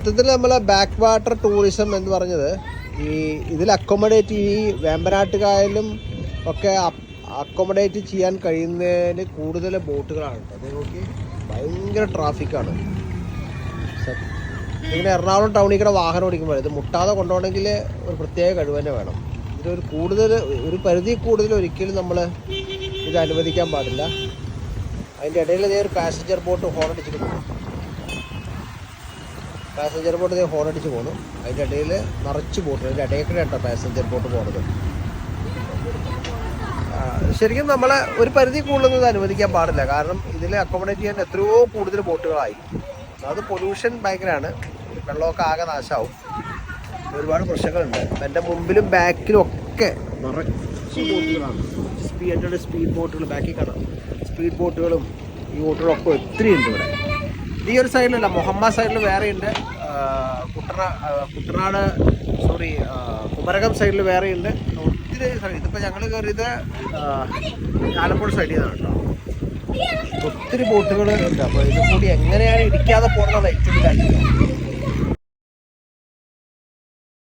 മൊത്തത്തിൽ നമ്മളെ back water tourism എന്ന് പറഞ്ഞത് ഈ ഇതിൽ അക്കോമഡേറ്റ് ഈ വേമ്പനാട്ടുകായലും ഒക്കെ അക്കോമഡേറ്റ് ചെയ്യാൻ കഴിയുന്നതിന് കൂടുതൽ ബോട്ടുകളാണ്. അത് നോക്കി ഭയങ്കര ട്രാഫിക്കാണ് ഇങ്ങനെ എറണാകുളം ടൗണിൽ കൂടെ വാഹനം ഓടിക്കുമ്പോൾ ഇത് മുട്ടാതെ കൊണ്ടുപോകണമെങ്കിൽ ഒരു പ്രത്യേക കഴിവ് തന്നെ വേണം. ഇതൊരു കൂടുതൽ ഒരു പരിധി കൂടുതൽ ഒരിക്കലും നമ്മൾ ഇത് അനുവദിക്കാൻ പാടില്ല. അതിന്റെ ഇടയിൽ ഒരു പാസഞ്ചർ ബോട്ട് ഹോൺ അടിച്ചിട്ട് പാസഞ്ചർ ബോട്ട് ഇതേ ഹോൺ അടിച്ച് പോകുന്നു അതിന്റെ ഇടയിൽ നിറച്ച് ബോട്ട് അതിന്റെ ഇടയിൽ പാസഞ്ചർ ബോട്ട് പോകുന്നത് ശരിക്കും നമ്മളെ ഒരു പരിധി കൂടുതലൊന്നും അനുവദിക്കാൻ പാടില്ല. കാരണം ഇതിൽ അക്കോമഡേറ്റ് ചെയ്യാൻ എത്രയോ കൂടുതൽ ബോട്ടുകളായി. അത് പൊല്യൂഷൻ ഭയങ്കരമാണ് വെള്ളമൊക്കെ ആകെ നാശമാവും ഒരുപാട് പ്രശ്നങ്ങളുണ്ട്. എന്റെ മുമ്പിലും ബാക്കിലും ഒക്കെ നിറച്ച് ബോട്ടുകളാണ്. സ്പീഡ് സ്പീഡ് ബോട്ടുകൾ ബാക്കിൽ കാണാം. സ്പീഡ് ബോട്ടുകളും ഈ ബോട്ടുകളൊക്കെ ഒത്തിരി ഉണ്ട് ഇവിടെ. ഈ ഒരു സൈഡിലല്ല മുഹമ്മദ് സൈഡിൽ വേറെയുണ്ട്. കുട്ടറ കുട്ടനാട് സോറി കുമരകം സൈഡിൽ വേറെയുണ്ട്. ഒത്തിരി സൈഡ് ഇതിപ്പോൾ ഞങ്ങൾ കയറിയത് ആലപ്പുഴ സൈഡിൽ നിന്നാണ് കേട്ടോ. ഒത്തിരി ബോട്ടുകൾ ഉണ്ട്. അപ്പോൾ ഇത് കൂടി എങ്ങനെയാണ് ഇടിക്കാതെ പോകുന്നതാണ് ഏറ്റവും അത്ഭുതം